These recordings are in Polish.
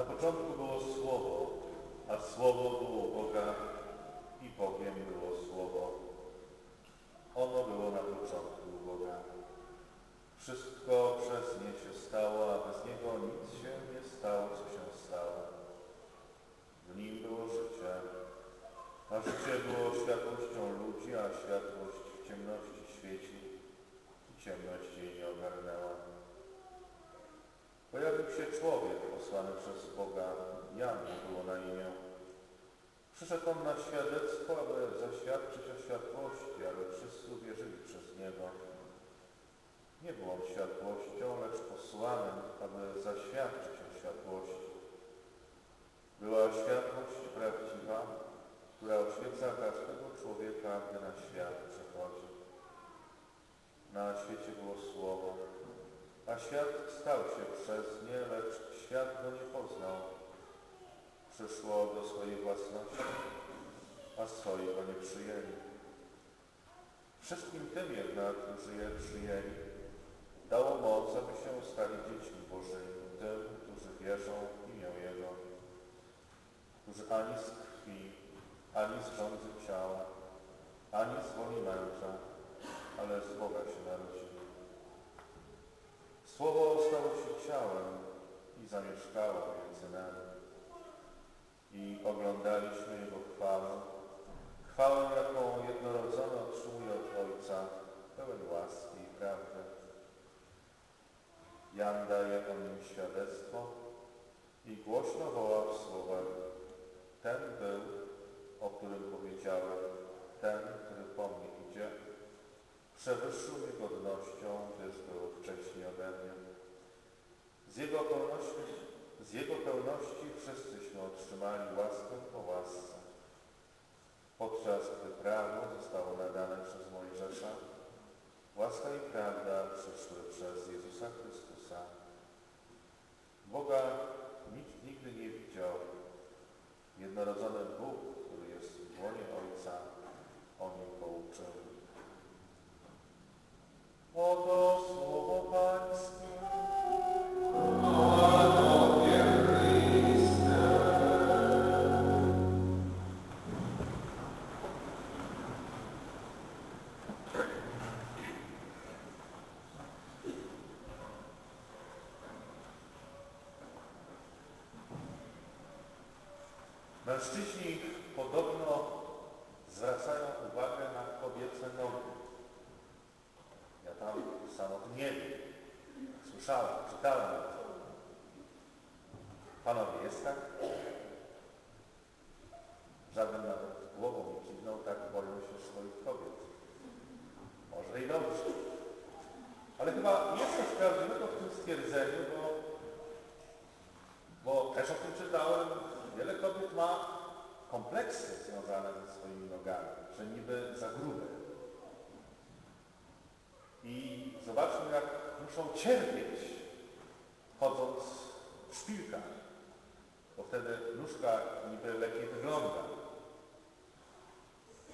Na początku było Słowo, a Słowo było Boga i Bogiem było Słowo. Ono było na początku Boga. Wszystko przez nie się stało, a bez Niego nic się nie stało, co się stało. W Nim było życie, a życie było światłością ludzi, a światłość w ciemności świeci i ciemność jej nie ogarnęła. Pojawił się człowiek posłany przez Boga, Jan było na imię. Przyszedł on na świadectwo, aby zaświadczyć o światłości, ale wszyscy uwierzyli przez Niego. Nie był on światłością, lecz posłanym, aby zaświadczyć o światłości. Była światłość prawdziwa, która oświeca każdego człowieka, gdy na świat przechodzi. Na świecie było Słowo, a świat stał się przez nie, lecz świat go nie poznał. Przyszło do swojej własności, a swoi go nie przyjęli. Wszystkim tym jednak, którzy je przyjęli, dało moc, aby się stali dziećmi Bożymi, tym, którzy wierzą w imię Jego, którzy ani z krwi, ani z rządzy ciała, ani z woli męża, ale z Boga się narodzili. Słowo stało się ciałem i zamieszkało między nami. I oglądaliśmy Jego chwałę, chwałę, jaką jednorodzony otrzymuje od Ojca, pełen łaski i prawdy. Jan daje o nim świadectwo i głośno woła w słowach Ten był, o którym powiedziałem, ten, który po mnie idzie, przewyższył mnie godnością, gdyż był wcześniej ode mnie. Z Jego pełności, z Jego pełności wszyscyśmy otrzymali łaskę po łasce. Podczas gdy prawo zostało nadane przez Mojżesza, łaska i prawda przyszły przez Jezusa Chrystusa. Boga nikt nigdy nie widział. Jednorodzony Bóg, który jest w łonie Ojca, o nim pouczył. Oto słowo Pańskie. Mężczyźni podobno zwracają uwagę na kobiece nogi. Ja tam sam o tym nie wiem. Słyszałem, czytałem. Panowie, jest tak? Żaden nawet głową nie kiwnął, tak boją się swoich kobiet. Może i dobrze. Ale chyba jest coś prawdziwego w tym stwierdzeniu, bo, bo też o tym czytałem. Wiele kobiet ma kompleksy związane ze swoimi nogami, że niby za grube. I zobaczmy, jak muszą cierpieć, chodząc w szpilkach, bo wtedy nóżka niby lepiej wygląda.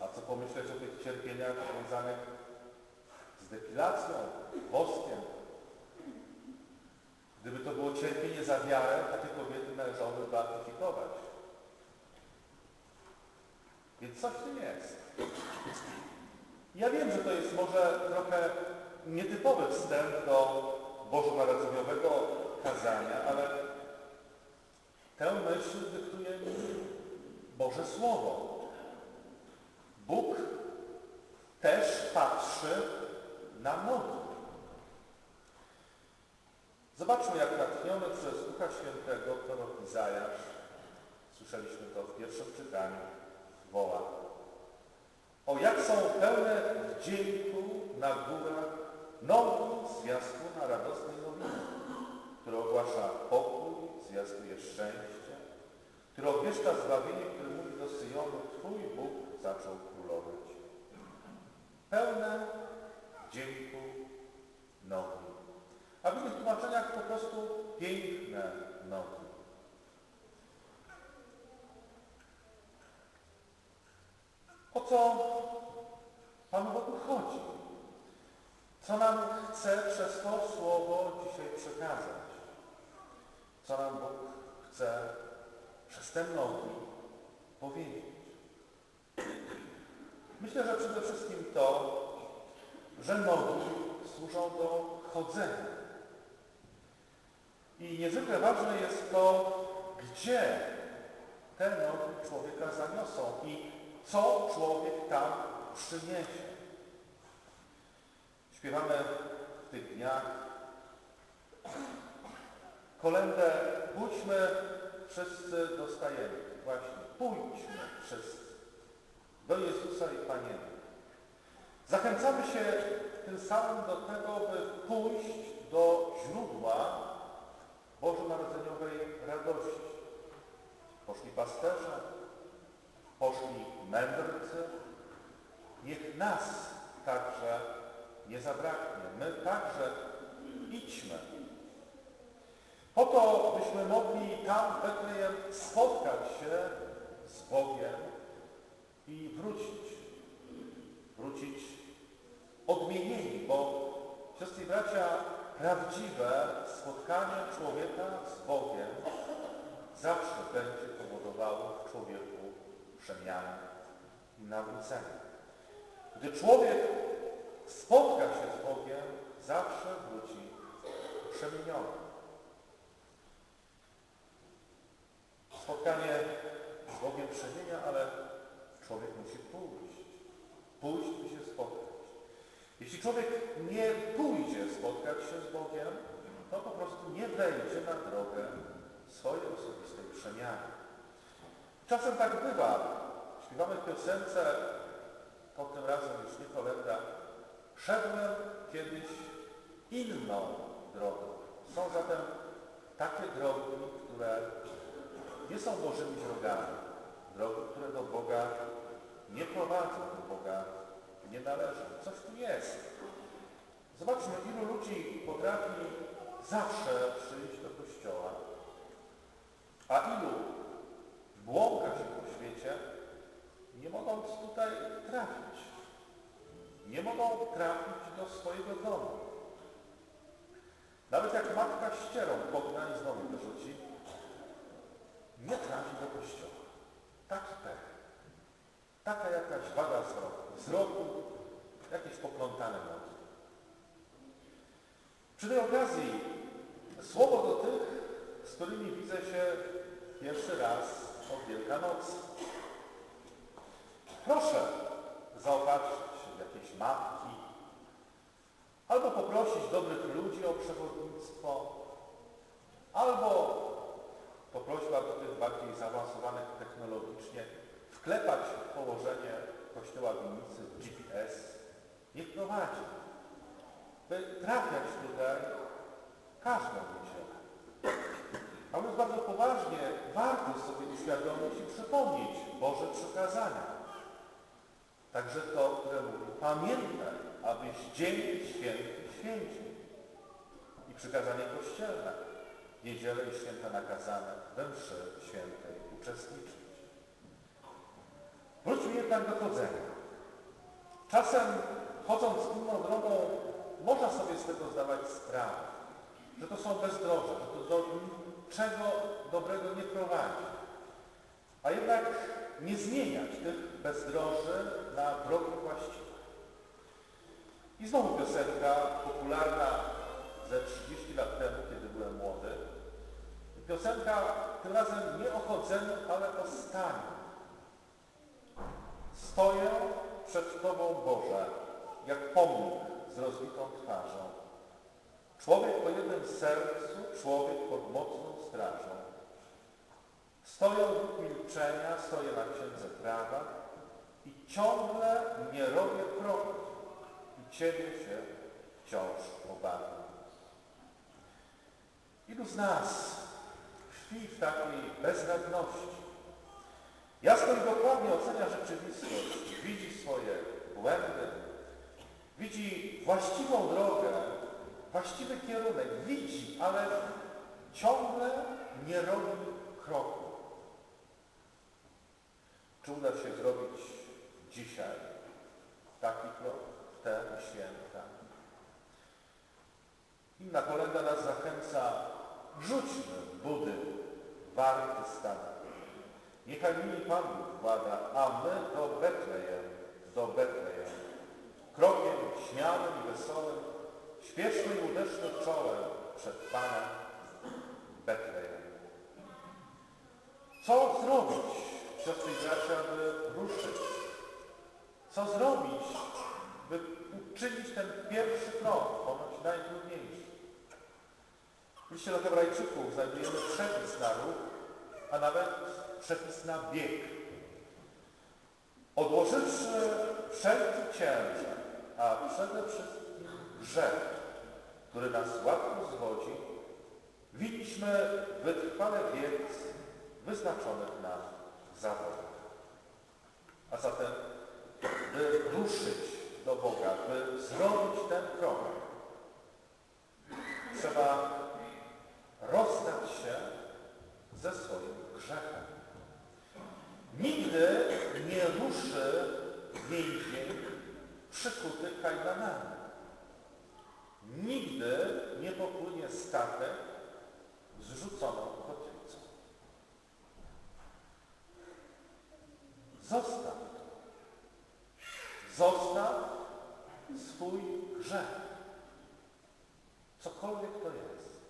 A co pomyśleć o tych cierpieniach związanych z depilacją, woskiem? Gdyby to było cierpienie za wiarę, takie kobiety należałoby beatyfikować. Więc coś w tym jest. Ja wiem, że to jest może trochę nietypowy wstęp do bożonarodzeniowego kazania, ale tę myśl dyktuje Boże Słowo. Bóg też patrzy na nogi. Zobaczmy, jak natchniony przez Ducha Świętego prorok Izajasz, słyszeliśmy to w pierwszym czytaniu, woła. O jak są pełne wdzięku na górach nogi zwiastuna radosnej nowiny, który ogłasza pokój, zwiastuje szczęście, który obwieszcza zbawienie, który mówi do Syjonu, Twój Bóg zaczął królować. Pełne wdzięku nogi. A w innych tłumaczeniach po prostu piękne nogi. O co Panu Bogu chodzi? Co nam chce przez to słowo dzisiaj przekazać? Co nam Bóg chcę przez te nogi powiedzieć? Myślę, że przede wszystkim to, że nogi służą do chodzenia. I niezwykle ważne jest to, gdzie te nogi człowieka zaniosą i co człowiek tam przyniesie. Śpiewamy w tych dniach kolendę Pójdźmy wszyscy do stajeni. Właśnie, pójdźmy wszyscy do Jezusa i Panienki. Zachęcamy się tym samym do tego, by pójść do źródła Bożonarodzeniowej radości. Poszli pasterze, poszli mędrcy. Niech nas także nie zabraknie. My także idźmy. Po to, byśmy mogli tam w Betlejem spotkać się z Bogiem i wrócić. Wrócić odmienieni, bo siostry bracia, prawdziwe spotkanie człowieka z Bogiem zawsze będzie powodowało w człowieku przemianę i nawrócenie. Gdy człowiek spotka się z Bogiem, zawsze wróci przemieniony. Spotkanie z Bogiem przemienia, ale człowiek musi pójść. Pójść by się spotkać. Jeśli człowiek nie pójdzie spotkać się z Bogiem, to po prostu nie wejdzie na drogę swojej osobistej przemiany. Czasem tak bywa. Śpiewamy w piosence, po tym razem już nie kolenda, szedłem kiedyś inną drogą. Są zatem takie drogi, które nie są Bożymi drogami. Drogi, które do Boga nie prowadzą, do Boga nie należą. Coś tu jest. Zobaczmy, ilu ludzi potrafi zawsze przyjść do kościoła, a ilu błąka się po świecie, nie mogąc tutaj trafić. Nie mogą trafić do swojego domu. Nawet jak matka ścierą pogna i znowu wyrzuci, nie trafi do kościoła. Taki pech. Taka jakaś wada wzroku. Wzroku, jakieś poplątane nogi. Przy tej okazji słowo do tych, z którymi widzę się pierwszy raz od Wielkanocy. Proszę zaopatrzyć w jakieś mapki, albo poprosić dobrych ludzi o przewodnictwo, albo to prośba do tych bardziej zaawansowanych technologicznie, wklepać położenie kościoła Winnicy w GPS, niech prowadzi, by trafiać tutaj każdą niedzielę. A mówiąc bardzo poważnie, warto sobie uświadomić i przypomnieć Boże przykazania. Także to, które mówi, pamiętaj, abyś dzień święty święcił. I przykazanie kościelne, niedzielę i święta nakazane, we mszy świętej uczestniczyć. Wróćmy jednak do chodzenia. Czasem chodząc inną drogą, można sobie z tego zdawać sprawę, że to są bezdroże, że to do niczego dobrego nie prowadzi. A jednak nie zmieniać tych bezdroży na drogi właściwe. I znowu piosenka popularna ze 30 lat temu, kiedy byłem młody. Piosenka tym razem nie o chodzeniu, ale o staniu. Stoję przed Tobą, Boże, jak pomnik z rozbitą twarzą. Człowiek po jednym sercu, człowiek pod mocną strażą. Stoję milczenia, stoję na księdze prawa i ciągle nie robię kroku i Ciebie się wciąż obawiam. Ilu z nas tkwi w takiej bezradności? Jasno i dokładnie ocenia rzeczywistość, widzi swoje błędy, widzi właściwą drogę, właściwy kierunek, widzi, ale ciągle nie robi kroku. Czy uda się zrobić dzisiaj taki krok, te święta? Inna kolenda nas zachęca, rzućmy budy warty stanu. Niechaj nimi Pan włada, a my do Betlejem, do Betlejem. Krokiem śmiałym i wesołym, śpiesznie uderzmy czołem przed Panem Betlejem. Co zrobić, siostry i bracia, by ruszyć? Co zrobić, by uczynić ten pierwszy krok, ponoć najtrudniejszy? W liście do Hebrajczyków znajdujemy przepis na ruch, a nawet przepis na bieg. Odłożywszy wszelki ciężar, a przede wszystkim grzech, który nas łatwo zwodzi, winniśmy wytrwale biec wyznaczonych nam zawodach. A zatem, by ruszyć do Boga, by zrobić ten krok, trzeba rozstać się ze swoim grzechem. Nigdy nie ruszy więzień przykuty kajdanami. Nigdy nie popłynie statek zrzuconą Zostaw. Zostaw swój grzech. Cokolwiek to jest.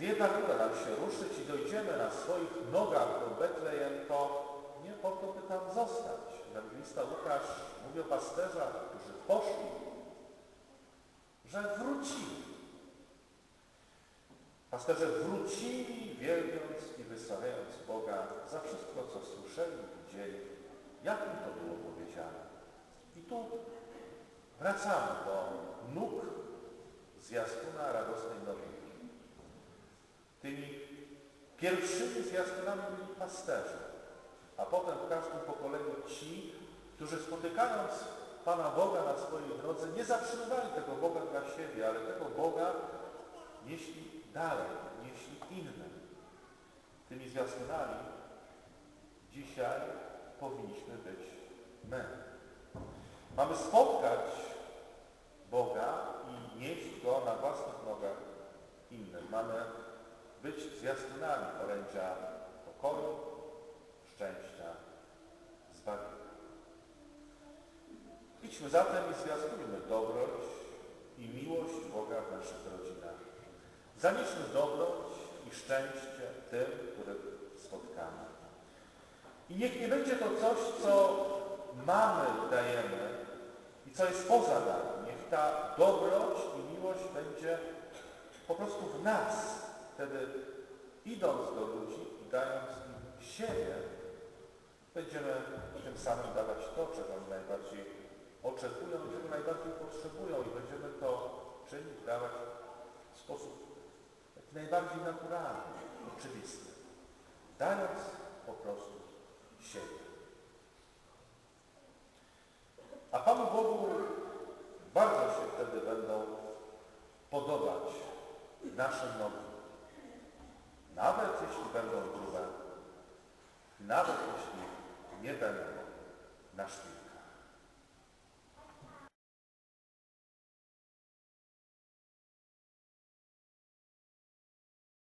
Jednak uda nam się ruszyć i dojdziemy na swoich nogach do Betlejem, to nie po to, by tam zostać. Ewangelista Łukasz mówi o pasterzach, którzy poszli, że wrócili. Pasterze wrócili, wielbiąc i wysławiając Boga za wszystko, co słyszeli i widzieli, jak im to było powiedziane. I tu wracamy do nóg zwiastuna radosnej nowiny. Tymi pierwszymi zwiastunami byli pasterze, a potem w każdym pokoleniu ci, którzy spotykając Pana Boga na swojej drodze, nie zatrzymywali tego Boga dla siebie, ale tego Boga nieśli dalej, nieśli innym. Tymi zwiastunami dzisiaj powinniśmy być my. Mamy spotkać Boga i nieść Go na własnych nogach innym. Mamy być zwiastunami orędzia pokoju, szczęścia, zbawienia. Idźmy zatem i zwiastujmy dobroć i miłość Boga w naszych rodzinach. Zanieśmy dobroć i szczęście tym, których spotkamy. I niech nie będzie to coś, co mamy, dajemy i co jest poza nami. Niech ta dobroć i miłość będzie po prostu w nas. Wtedy idąc do ludzi i dając im siebie, będziemy tym samym dawać to, czego oni najbardziej oczekują czego najbardziej potrzebują i będziemy to czynić, dawać w sposób najbardziej naturalny, oczywisty, dając po prostu siebie. A Panu Bogu bardzo się wtedy będą podobać nasze nogi. Nawet jeśli będą grube, nawet jeśli nie będą na szpilę.